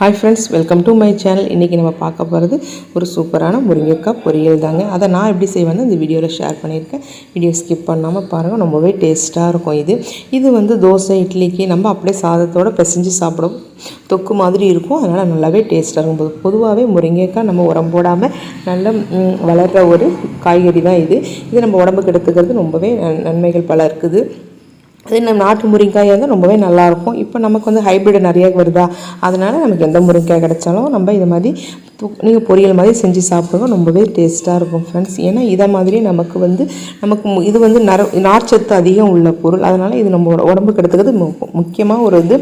Hi friends welcome to my channel இன்றைக்கி நம்ம பார்க்க போகிறது ஒரு சூப்பரான முருங்கைக்காய் பொரியல் தாங்க. அதை நான் எப்படி செய்வேன்னு இந்த வீடியோவில் ஷேர் பண்ணியிருக்கேன். வீடியோ ஸ்கிப் பண்ணாமல் பாருங்கள் ரொம்பவே டேஸ்ட்டாக இருக்கும் இது. இது வந்து தோசை இட்லிக்கு நம்ம அப்படியே சாதத்தோடு பிசைஞ்சு சாப்பிடும் தொக்கு மாதிரி இருக்கும். அதனால் நல்லாவே டேஸ்ட்டாக இருக்கும். போது பொதுவாகவே முருங்கைக்காய் நம்ம உடம்போடாமல் நல்ல வளர்கிற ஒரு காய்கறி தான் இது. இது நம்ம உடம்புக்கு எடுத்துக்கிறது ரொம்பவே நன்மைகள் பல இருக்குது. அதே நம்ம நாட்டு முருங்கைக்காய் வந்து ரொம்பவே நல்லாயிருக்கும். இப்போ நமக்கு வந்து ஹைப்ரிட் நிறைய வருதா? அதனால் நமக்கு எந்த முருங்கைக்காய் கிடைச்சாலும் நம்ம இது மாதிரி நீங்கள் பொரியல் மாதிரி செஞ்சு சாப்பிடுங்க. ரொம்பவே டேஸ்ட்டாக இருக்கும் ஃப்ரெண்ட்ஸ் ஏன்னா இதை மாதிரி நமக்கு வந்து நமக்கு மு- இது வந்து நர நார்ச்சத்து அதிகம் உள்ள பொருள். அதனால் இது நம்ம உடம்புக்கு எடுத்துக்கிறது மு- முக்கியமாக ஒரு இது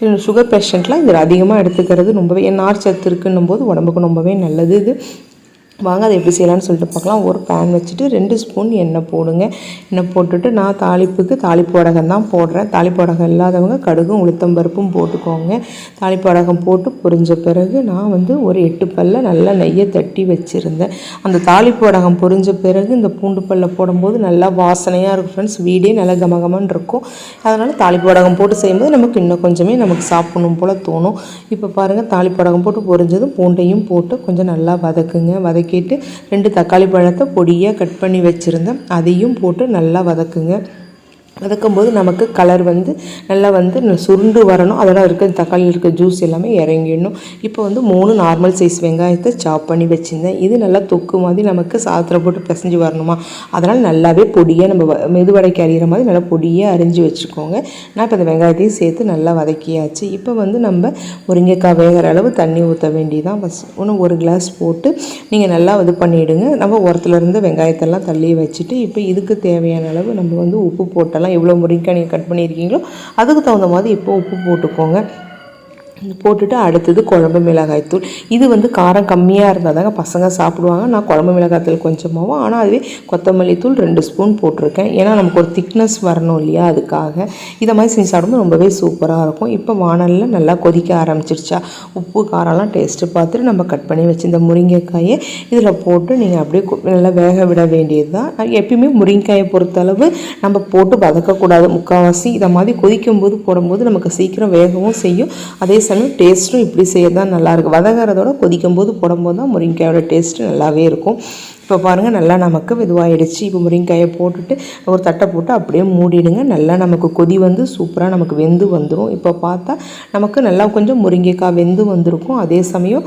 சுகர் பேஷண்ட்லாம் இதில் அதிகமாக எடுத்துக்கிறது ரொம்பவே நார்ச்சத்து இருக்குன்னும் போது உடம்புக்கு ரொம்பவே நல்லது இது. வாங்க அதை எப்படி செய்யலாம்னு சொல்லிட்டு பார்க்கலாம். ஒரு பேன் வச்சுட்டு ரெண்டு ஸ்பூன் எண்ணெய் போடுங்க. எண்ணெய் போட்டுட்டு நான் தாளிப்புக்கு தாளிப்பு வடகம் தான் போடுறேன். தாளிப்பு வடகம் இல்லாதவங்க கடுகும் உளுத்தம் பருப்பும் போட்டுக்கோங்க. தாளிப்பு வடகம் போட்டு பொரிஞ்ச பிறகு நான் வந்து ஒரு எட்டு பல்ல நல்லா நெய்யை தட்டி வச்சுருந்தேன். அந்த தாளிப்பு வடகம் பொரிஞ்ச பிறகு இந்த பூண்டு பல்ல போடும்போது நல்லா வாசனையாக இருக்கும் ஃப்ரெண்ட்ஸ் வீடே நல்லா கமகமன்னு இருக்கும். அதனால் தாளிப்பு வடகம் போட்டு செய்யும்போது நமக்கு இன்னும் கொஞ்சமே நமக்கு சாப்பிடணும் போல் தோணும். இப்போ பாருங்கள் தாளிப்பு வடகம் போட்டு பொரிஞ்சதும் பூண்டையும் போட்டு கொஞ்சம் நல்லா வதக்குங்க. வதக்கி வதக்கிட்டு ரெண்டு தக்காளி பழத்தை பொடியாக கட் பண்ணி வச்சுருந்தேன். அதையும் போட்டு நல்லா வதக்குங்க. வதக்கும்போது நமக்கு கலர் வந்து நல்லா வந்து சுருண்டு வரணும். அதெல்லாம் இருக்க தக்காளியில் இருக்க ஜூஸ் எல்லாமே இறங்கிடணும். இப்போ வந்து மூணு நார்மல் சைஸ் வெங்காயத்தை சாப் பண்ணி வச்சுருந்தேன். இது நல்லா தொக்கு மாதிரி நமக்கு சாதத்தில் போட்டு பிசைஞ்சு வரணுமா? அதனால் நல்லாவே பொடியாக நம்ம வ- மெதுவடைக்கு அறிகிற மாதிரி நல்லா பொடியாக அரிஞ்சு வச்சுக்கோங்க. நான் இப்போ அந்த வெங்காயத்தையும் சேர்த்து நல்லா வதக்கியாச்சு. இப்போ வந்து நம்ம முருங்கைக்காய் வேகிற அளவு தண்ணி ஊற்ற வேண்டியதான் ஃபஸ்ட் ஒன்று ஒரு கிளாஸ் போட்டு நீங்கள் நல்லா இது பண்ணிவிடுங்க நம்ம உரத்துலேருந்து வெங்காயத்தெல்லாம் தள்ளி வச்சுட்டு இப்போ இதுக்கு தேவையான அளவு நம்ம வந்து உப்பு போட்டெல்லாம் எவ்வளோ முருங்கைக்காய் நீங்கள் கட் பண்ணியிருக்கீங்களோ அதுக்கு தகுந்த மாதிரி இப்போ உப்பு போட்டுக்கோங்க. போட்டுட்டு அடுத்தது குழம்பு மிளகாய்த்தூள் இது வந்து காரம் கம்மியாக இருந்தால் தாங்க பசங்க சாப்பிடுவாங்க. நான் குழம்பு மிளகாய் தூள் கொஞ்சமாகவும் ஆனால் அதுவே கொத்தமல்லி தூள் ரெண்டு ஸ்பூன் போட்டிருக்கேன். ஏன்னா நமக்கு ஒரு திக்னஸ் வரணும் இல்லையா அதுக்காக. இதை மாதிரி செஞ்சு சாப்பிடும்போது ரொம்பவே சூப்பராக இருக்கும். இப்போ வானலில் நல்லா கொதிக்க ஆரம்பிச்சிருச்சா. உப்பு காரம்லாம் டேஸ்ட்டு பார்த்துட்டு நம்ம கட் பண்ணி வச்சு இந்த முருங்கைக்காயை இதில் போட்டு நீங்கள் அப்படியே நல்லா வேக விட வேண்டியது தான் எப்பயுமே முருங்கைக்காயை பொறுத்தளவு நம்ம போட்டு வதக்கக்கூடாது. முக்கால்வாசி இதை மாதிரி கொதிக்கும் போது போடும்போது நமக்கு சீக்கிரம் வேகவும் செய்யும். அதே சமயம் டேஸ்ட்டும் இப்படி செய்ய தான் நல்லாயிருக்கும் வதங்குறதோட கொதிக்கும் போது போடும்போது தான் முருங்கைக்காயோட டேஸ்ட்டு நல்லாவே இருக்கும். இப்போ பாருங்கள் நல்லா நமக்கு இதுவாகிடுச்சு இப்போ முருங்கைக்காயை போட்டுட்டு ஒரு தட்டை போட்டு அப்படியே மூடிடுங்க. நல்லா நமக்கு கொதி வந்து சூப்பராக நமக்கு வெந்து வந்துடும் இப்போ பார்த்தா நமக்கு நல்லா கொஞ்சம் முருங்கைக்காய் வெந்து வந்திருக்கும். அதே சமயம்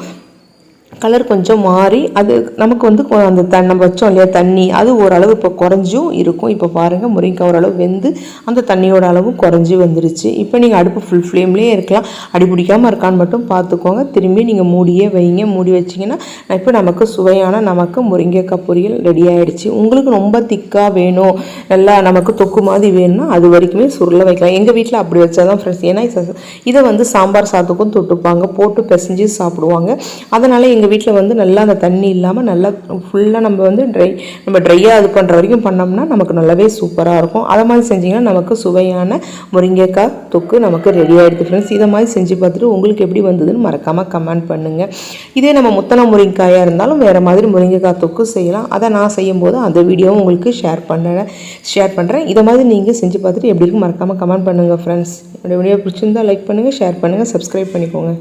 கலர் கொஞ்சம் மாறி அது நமக்கு வந்து கொ- அந்த த நம்ம வச்சோம் இல்லையா தண்ணி அது ஓரளவு இப்போ குறைஞ்சும் இருக்கும். இப்போ பாருங்கள் முருங்கைக்காய் ஓரளவு வெந்து அந்த தண்ணியோட அளவும் குறைஞ்சி வந்துருச்சு. இப்போ நீங்கள் அடுப்பு ஃபுல் ஃப்ளேம்லேயே இருக்கலாம். அடி பிடிக்காமல் இருக்கான்னு மட்டும் பார்த்துக்கோங்க திரும்பி நீங்கள் மூடியே வைங்க. மூடி வச்சிங்கன்னா இப்போ நமக்கு சுவையான நமக்கு முருங்கைக்காய் பொரியல் ரெடி ஆகிடுச்சு உங்களுக்கு ரொம்ப திக்காக வேணும். நல்லா நமக்கு தொக்கு மாதிரி வேணும்னா அது வரைக்குமே சுருளை வைக்கலாம். எங்கள் வீட்டில் அப்படி வச்சா தான் ஃப்ரெண்ட்ஸ் ஏன்னா இதை வந்து சாம்பார் சாதத்துக்கும் தொட்டுப்பாங்க. போட்டு பிசைஞ்சு சாப்பிடுவாங்க. அதனால் எங்கள் எங்கள் வீட்டில் வந்து நல்லா அந்த தண்ணி இல்லாமல் நல்லா ஃபுல்லாக நம்ம வந்து ட்ரை நம்ம ட்ரையாக இது பண்ணுற வரைக்கும் பண்ணோம்னா நமக்கு நல்லாவே சூப்பராக இருக்கும். அதை மாதிரி செஞ்சிங்கன்னா நமக்கு சுவையான முருங்கைக்காய் தொக்கு நமக்கு ரெடி ஆகிடுது ஃப்ரெண்ட்ஸ் இதை மாதிரி செஞ்சு பார்த்துட்டு உங்களுக்கு எப்படி வந்ததுன்னு மறக்காமல் கமெண்ட் பண்ணுங்கள் இதே நம்ம முத்தனை முருங்கைக்காயாக இருந்தாலும் வேறு மாதிரி முருங்கைக்காய் தொக்கு செய்யலாம். அதை நான் செய்யும்போது அந்த வீடியோவும் உங்களுக்கு ஷேர் பண்ணுறேன் ஷேர் பண்ணுறேன் இதை மாதிரி நீங்கள் செஞ்சு பார்த்துட்டு எப்படி இருக்கும் மறக்காமல் கமெண்ட் பண்ணுங்கள் ஃப்ரெண்ட்ஸ் என்னோடய வீடியோ பிடிச்சிருந்தா லைக் பண்ணுங்கள் ஷேர் பண்ணுங்கள் சப்ஸ்கிரைப் பண்ணிக்கோங்க.